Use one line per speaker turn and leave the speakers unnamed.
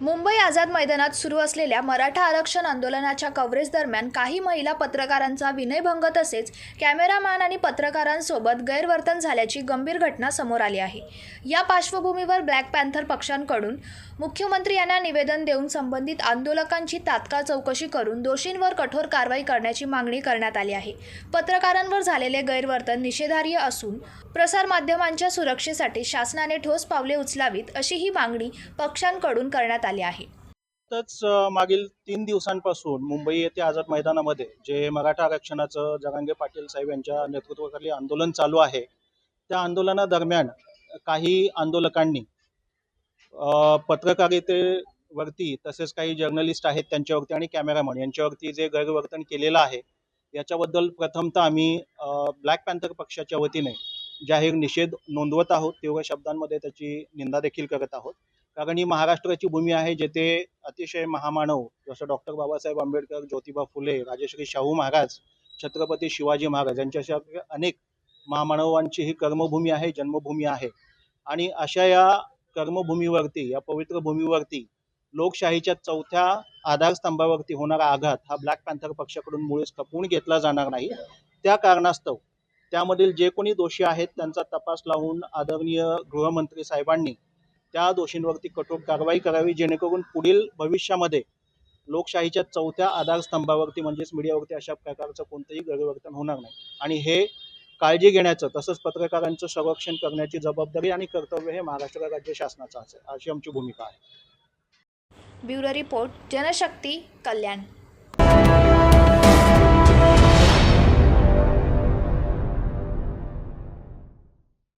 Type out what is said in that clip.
मुंबई आझाद मैदानात सुरू असलेल्या मराठा आरक्षण आंदोलनाच्या कव्हरेज दरम्यान काही महिला पत्रकारांचा विनयभंग तसेच कॅमेरामॅन आणि पत्रकारांसोबत गैरवर्तन झाल्याची गंभीर घटना समोर आली आहे. या पार्श्वभूमीवर ब्लॅक पॅन्थर पक्षांकडून मुख्यमंत्री यांना निवेदन देऊन संबंधित आंदोलकांची तात्काळ चौकशी करून दोषींवर कठोर कारवाई करण्याची मागणी करण्यात आली आहे. पत्रकारांवर झालेले गैरवर्तन निषेधार्ह असून प्रसारमाध्यमांच्या सुरक्षेसाठी शासनाने ठोस पावले उचलावीत अशी ही मागणी पक्षांकडून करण्यात आली आहे.
नुकतंच मागील तीन दिवसांपासून मुंबई येथे आझाद मैदानामध्ये जे मराठा आरक्षणाचं जरांगे पाटील साहेब यांच्या नेतृत्वाखाली आंदोलन चालू आहे त्या आंदोलनादरम्यान काही आंदोलकांनी पत्रकारितेवरती तसेच काही जर्नलिस्ट आहेत त्यांच्यावरती आणि कॅमेरामन यांच्यावरती जे गैरवर्तन केलेलं आहे याच्याबद्दल प्रथमतः आम्ही ब्लॅक पॅन्थर पक्षाच्या वतीने जाहीर निषेध नोंदवत आहोत. तीव्र शब्दांमध्ये त्याची निंदा देखील करत आहोत. कारण ही महाराष्ट्राची भूमी आहे जेथे अतिशय महामानव जसं डॉक्टर बाबासाहेब आंबेडकर ज्योतिबा फुले राजश्री शाहू महाराज छत्रपती शिवाजी महाराज यांच्यासारख्या अनेक महामानवांची ही कर्मभूमी आहे जन्मभूमी आहे. आणि अशा या कर्मभूमीवरती या पवित्र भूमीवरती लोकशाहीच्या चौथ्या आधारस्तंभावरती होणारा आघात हा ब्लॅक पॅन्थर पक्षाकडून मुळीच खपवून घेतला जाणार नाही. त्या कारणास्तव त्यामधील जे कोणी दोषी आहेत त्यांचा तपास लावून आदरणीय गृहमंत्री साहेबांनी त्या दोषींवरती कठोर कारवाई करावी जेणेकरून पुढील भविष्यामध्ये लोकशाहीच्या चौथ्या आधारस्तंभावरती म्हणजेच मीडियावरती अशा प्रकारचं कोणतंही गैरवर्तन होणार नाही. आणि हे काळजी घेण्याचं तसंच पत्रकारांचं संरक्षण करण्याची जबाबदारी आणि कर्तव्य हे महाराष्ट्र राज्य शासनाचं असेल अशी आमची भूमिका आहे.
Bureau report Janshakti Kalyan.